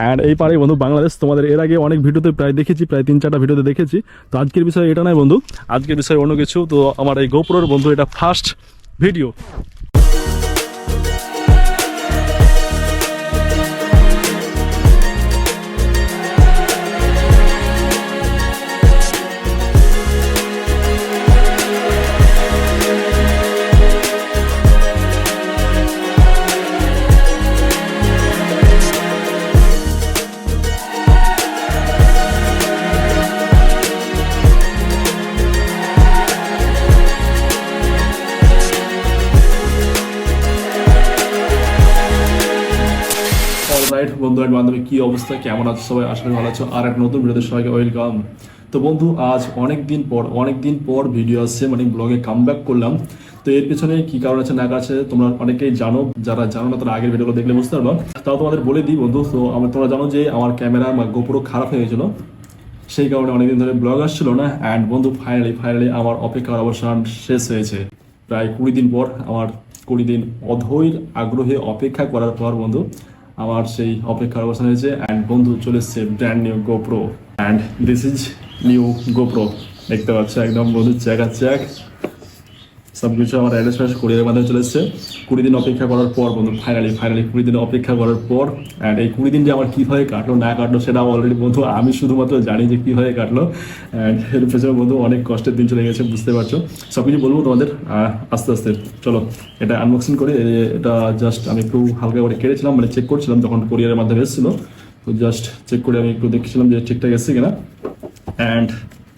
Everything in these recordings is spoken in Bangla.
অ্যান্ড এই পারে বন্ধু বাংলাদেশ, তোমাদের এর আগে অনেক ভিডিওতে প্রায় দেখেছি, প্রায় তিন চারটা ভিডিওতে দেখেছি। তো আজকের বিষয় এটা নয় বন্ধু, আজকের বিষয় অন্য কিছু। তো আমার এই গোপুরের বন্ধু, এটা ফার্স্ট ভিডিও রাইট বন্ধু আর বান্ধবী, কি অবস্থা? কেমন আছো সবাই? করি ভালো আছো। আর এক নতুন ভিডিওতে সবাইকে ওয়েলকাম তো বন্ধু, আজ অনেক দিন পর অনেক দিন পর ভিডিও আসছে মানে ব্লগে কাম করলাম। তো এর পেছনে কি কারণ আছে, না আছে, তোমরা অনেকেই জানো। যারা জানো না, তারা আগের ভিডিওগুলো দেখলে বুঝতে পারবা। তাও তোমাদের বলে দিই বন্ধু, তো আমার তোমরা জানো যে আমার ক্যামেরা বা গোপুরো খারাপ হয়ে গেছিল। সেই কারণে অনেকদিন ধরে ব্লগ আসছিল না। অ্যান্ড বন্ধু ফাইনালি ফাইনালি আমার অপেক্ষার অবসান শেষ হয়েছে। প্রায় কুড়ি দিন পর, আমার কুড়ি দিন অধৈর আগ্রহে অপেক্ষা করার পর বন্ধু আমার সেই অপেক্ষার অবস্থান হয়েছে অ্যান্ড বন্ধু চলে এসছে brand new GoPro and this is new GoPro দেখতে পাচ্ছ একদম বন্ধু চ্যাক আর চ্যাক সব কিছু আমার অ্যাড্রেস কুড়ির মাধ্যমে চলে এসছে। কুড়ি দিন অপেক্ষা করার পর বন্ধু ফাইনালি ফাইনালি কুড়ি দিন অপেক্ষা করার পর অ্যান্ড এই কুড়ি দিন যে আমার কীভাবে কাটলো, না কাটলো, সেটা অলরেডি বন্ধু, আমি শুধুমাত্র জানি যে কীভাবে কাটলো অ্যান্ড এর পেছনে বন্ধু অনেক কষ্টের দিন চলে গেছে, বুঝতে পারছ। সব কিছু বলব তোমাদের আস্তে আস্তে, চলো, এটা আনবক্সিং করে এটা জাস্ট আমি একটু হালকা করে কেটেছিলাম মানে চেক করছিলাম যখন কোরিয়ারের মাধ্যমে এসেছিল, তো জাস্ট চেক করে আমি একটু দেখছিলাম যে ঠিকঠাক এসছে কিনা। অ্যান্ড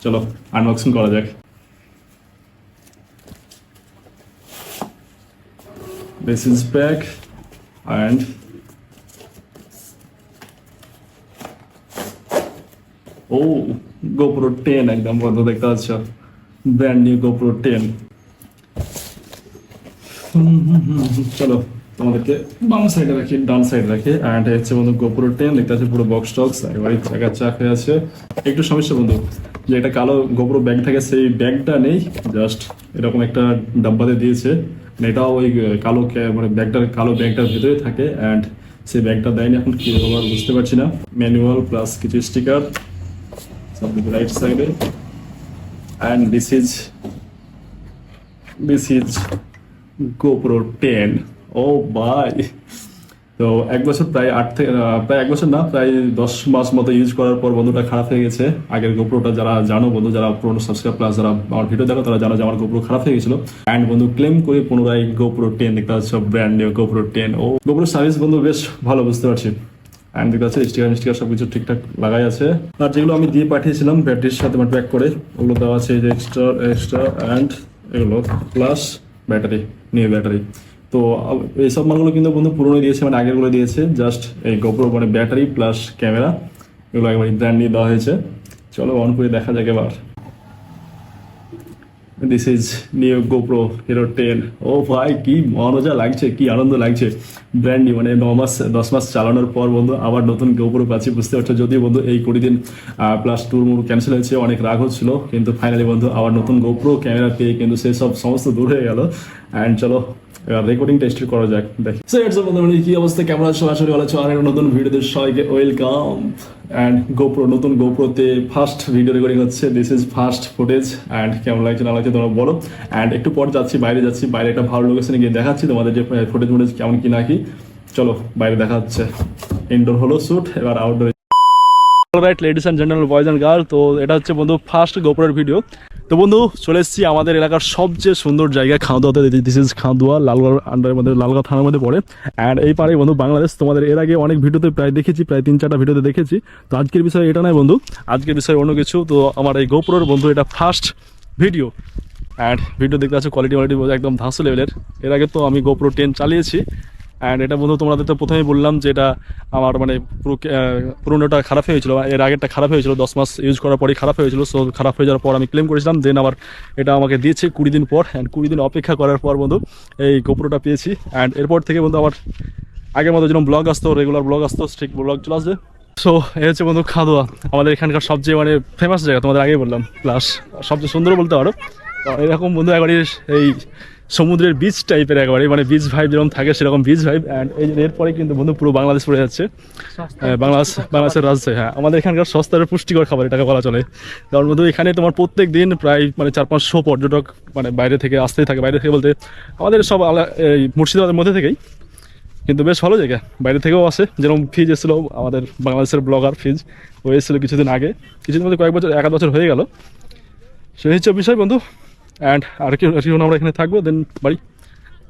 চলো আনবক্সিং করা যাক। This is back, and ও গোপ্রো টেন একদম বন্ধু দেখতে পাচ্ছ। ব্র্যান্ড নিউ গোপ্রো টেন চলো, তোমাদেরকে বাম সাইডে রাখি, ডান সাইডে রাখি অ্যান্ড হচ্ছে বন্ধু গোপ্রো টেন দেখতে আছে পুরো বক্স টক্স একেবারে চাকা চাক হয়ে আছে। একটু সমস্যা বন্ধু, যে একটা কালো গোপ্রো ব্যাগ থাকে, সেই ব্যাগটা নেই জাস্ট এরকম একটা ডাব্বাতে দিয়েছে। এটাও ওই কালো মানে ব্যাগটার, কালো ব্যাগটার ভেতরে থাকে অ্যান্ড সেই ব্যাগটা দেয়নি এখন কি হবে বুঝতে পারছি না। ম্যানুয়াল প্লাস কিছু স্টিকার রাইট সাইডে and this is this is GoPro ten ও বাই তো এক বছর প্রায় আট থেকে প্রায় এক বছর না, প্রায় দশ মাস মতো ইউজ করার পর বন্ধুটা খারাপ হয়ে গেছে। আগের গোপ্রোটা যারা জানো, বন্ধু যারা পুরোনো সাবস্ক্রাইব প্লাস যারা আমার ভিডিও দেখো, তারা জানো যে আমার গোপ্রো খারাপ হয়ে গেছিল। অ্যান্ড বন্ধু ক্লেম করে পুনরায় গোপ্রো টেন দেখতে পাচ্ছ ব্র্যান্ড নিউ গোপ্রো টেন ও গোপ্রো সার্ভিস বন্ধু বেশ ভালো, বুঝতে পারছি। অ্যান্ড দেখতে পাচ্ছি স্টিকার স্টিকার সব কিছু ঠিকঠাক লাগাই আছে। আর যেগুলো আমি দিয়ে পাঠিয়েছিলাম ব্যাটারির সাথে মানে প্যাক করে, ওগুলো দেওয়া আছে এক্সট্রা এক্সট্রা অ্যান্ড এগুলো প্লাস ব্যাটারি নিউ ব্যাটারি তো এইসব মালগুলো কিন্তু বন্ধু পুরনো দিয়েছে মানে আগেরগুলো দিয়েছে জাস্ট এই গোপ্রো মানে ব্যাটারি প্লাস ক্যামেরা, এগুলো একবার ব্র্যান্ড নিয়ে দেওয়া হয়েছে। চলো অন করে দেখা যাক এবার। This is new GoPro Hero ten ও ভাই, কি মজা লাগছে, কি আনন্দ লাগছে। ব্র্যান্ড নিউ মানে ন মাস, দশ মাস চালানোর পর বন্ধু আবার নতুন গোপ্রো পাচ্ছি, বুঝতে পারছ? যদিও বন্ধু এই কুড়ি দিন প্লাস ট্যুর মুর ক্যান্সেল হয়েছে, অনেক রাগ হচ্ছিল, কিন্তু ফাইনালি বন্ধু আবার নতুন গোপ্রো ক্যামেরা পেয়ে কিন্তু সেই সব সমস্ত দূর হয়ে গেল। অ্যান্ড চলো রেকর্ডিং টেস্ট করা যাক, দেখি। সো ইটস বন্ধু কি অবস্থা? কেমন আছো? আশা করি ভালো আছো। আর নতুন ভিডিওতে সবাইকে ওয়েলকাম অ্যান্ড গোপ্রো নতুন গোপ্রোতে ফার্স্ট ভিডিও রেকর্ডিং হচ্ছে। This is first footage and কেমন লাগছে? না লাগছে? তোমরা বলো। অ্যান্ড একটু পর যাচ্ছি, বাইরে যাচ্ছি। বাইরে একটা ভালো লোকেশনে গিয়ে দেখাচ্ছি। তোমাদের যে ফুটেজ ফুটেজ কেমন কি না কি। চলো, বাইরে দেখা হচ্ছে। ইনডোর হলো শ্যুট এবার outdoor right ladies and gentle boys and girl তো এটা হচ্ছে বন্ধু ফার্স্ট গোপুরের ভিডিও তো বন্ধু, চলে এসেছি আমাদের এলাকার সবচেয়ে সুন্দর জায়গা খাঁদুয়াতে দিস ইজ খাঁদুয়া লালগড় আন্ডারের মধ্যে, লালগড় থানার মধ্যে পড়ে। অ্যান্ড এই পারে বন্ধু বাংলাদেশ, তোমাদের এর আগে অনেক ভিডিওতে প্রায় দেখেছি, প্রায় তিন চারটা ভিডিওতে দেখেছি। তো আজকের বিষয় এটা নয় বন্ধু, আজকের বিষয় অন্য কিছু। তো আমার এই গোপুরের বন্ধু এটা ফার্স্ট ভিডিও অ্যান্ড ভিডিও দেখতে পাচ্ছ কোয়ালিটি কোয়ালিটি একদম ধাঁসু লেভেলের এর আগে তো আমি গোপ্রো টেন চালিয়েছি। অ্যান্ড এটা বন্ধু, তোমাদের তো প্রথমেই বললাম যে এটা আমার মানে পুরো পুরোনোটা খারাপ হয়েছিল এর আগেরটা খারাপ হয়েছিল দশ মাস ইউজ করার পরেই খারাপ হয়েছিল সো খারাপ হয়ে যাওয়ার পর আমি ক্লেম করেছিলাম দেন আবার এটা আমাকে দিয়েছে কুড়ি দিন পর অ্যান্ড কুড়ি দিন অপেক্ষা করার পর বন্ধু, এই গোপ্রোটা পেয়েছি। অ্যান্ড এরপর থেকে বন্ধু আবার আগের মতো যেরকম ব্লগ আসতো রেগুলার ব্লগ আসতো, ঠিক ব্লগ চলে আসবে। সো এই হচ্ছে বন্ধু খাদোয়া, আমাদের এখানকার সবচেয়ে মানে ফেমাস জায়গা, তোমাদের আগেই বললাম প্লাস সবচেয়ে সুন্দর বলতে পারো। এরকম বন্ধু একবারই এই সমুদ্রের বিচ টাইপের একেবারে মানে বিচ ভাইব যেরকম থাকে সেরকম বিচ ভাইব অ্যান্ড এই এরপরে কিন্তু বন্ধু পুরো বাংলাদেশ পড়ে যাচ্ছে। হ্যাঁ, বাংলাদেশ বাংলাদেশের রাজশাহী হ্যাঁ আমাদের এখানকার সস্তার পুষ্টিকর খাবার এটাকে বলা চলে। কারণ বন্ধু এখানে তোমার প্রত্যেক দিন প্রায় মানে চার পাঁচশো পর্যটক মানে বাইরে থেকে আসতেই থাকে। বাইরে থেকে বলতে আমাদের সব আলা এই মুর্শিদাবাদের মধ্যে থেকেই। কিন্তু বেশ ভালো জায়গা। বাইরে থেকেও আসে। যেরকম ফিজ এসেছিল আমাদের বাংলাদেশের ব্লগার ফিজ ও এসেছিল কিছুদিন আগে। কিছুদিন মধ্যে কয়েক বছর এক বছর হয়ে গেল। সেই হচ্ছে বিষয় বন্ধু। অ্যান্ড আর কিছুক্ষণ আমরা এখানে থাকব দেন বাড়ি।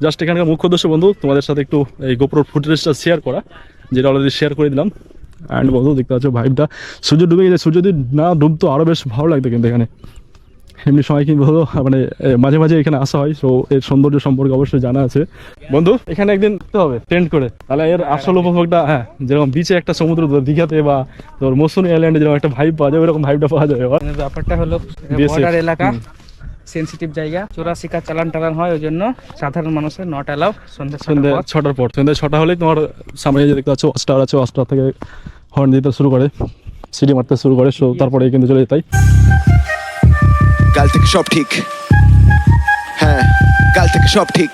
জাস্ট এখানকার মুখ্য উদ্দেশ্য বন্ধু তোমাদের সাথে একটু এই গোপ্রোর ফুটেজটা শেয়ার করা যেটা অলরেডি শেয়ার করে দিলাম। অ্যান্ড বন্ধু দেখতে পাচ্ছ ভাইবটা সূর্য ডুবে গেছে সূর্য যদি না ডুবতো আরও বেশ ভালো লাগতো কিন্তু এখানে। এমনি সময় কিন্তু হলো মানে মাঝে মাঝে এখানে আসা হয় তো এর সৌন্দর্য সম্পর্কে অবশ্যই জানা আছে। বন্ধু এখানে একদিন থাকতে হবে টেন্ট করে। তাহলে এর আসল উপভোগটা হ্যাঁ যেরকম বিচে একটা সমুদ্র দীঘাতে বা তোর মৌসুমী আইল্যান্ডে যেরকম একটা ভাইব পাওয়া যায় ওরকম ভাইবটা পাওয়া যায় ব্যাপারটা হলো বর্ডার এলাকা। সেনসিটিভ জায়গা। চোরা শিকার চালান টালান হয় ওই জন্য সাধারণ মানুষের নট অ্যালাউ সন্ধ্যা সন্ধ্যে ছটার পর। ছটার পর। সন্ধ্যে ছটা হলেই তোমার সামনে যে দেখতে পাচ্ছ অস্টার আছে অস্টার থেকে হর্ন দিতে শুরু করে সিটি মারতে শুরু করে সো তারপরে কিন্তু চলে যেতাই কাল থেকে সব ঠিক। হ্যাঁ কাল থেকে সব ঠিক।